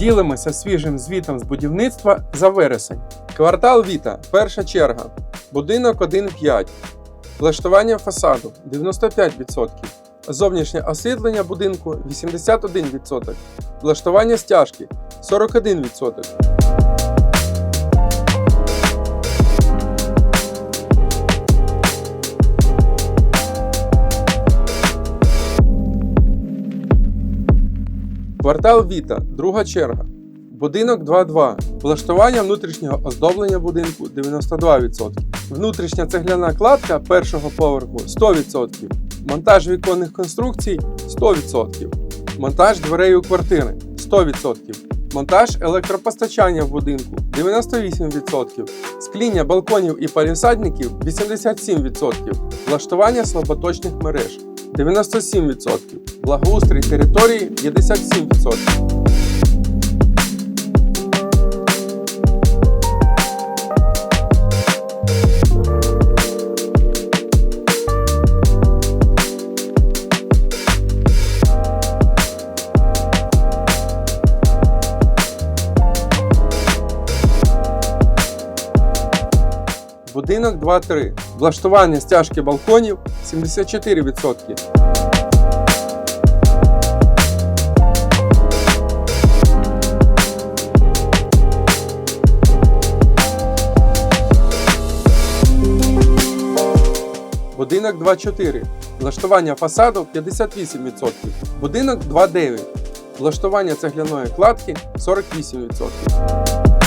Ділимося свіжим звітом з будівництва за вересень. Квартал Віта, перша черга. Будинок 1,5. Влаштування фасаду 95%. Зовнішнє освітлення будинку 81%. Влаштування стяжки 41%. Квартал Віта, друга черга. Будинок 2.2. Влаштування внутрішнього оздоблення будинку 92%. Внутрішня цегляна кладка першого поверху 100%. Монтаж віконних конструкцій 100%. Монтаж дверей у квартири 100%. Монтаж електропостачання в будинку 98%. Скління балконів і палісадників 87%. Влаштування слаботочних мереж 97%. Благоустрій території 57%. Будинок 2-3. Влаштування стяжки балконів 74%. Будинок 2.4. Влаштування фасаду 58%. Будинок 2.9. Влаштування цегляної кладки 48%.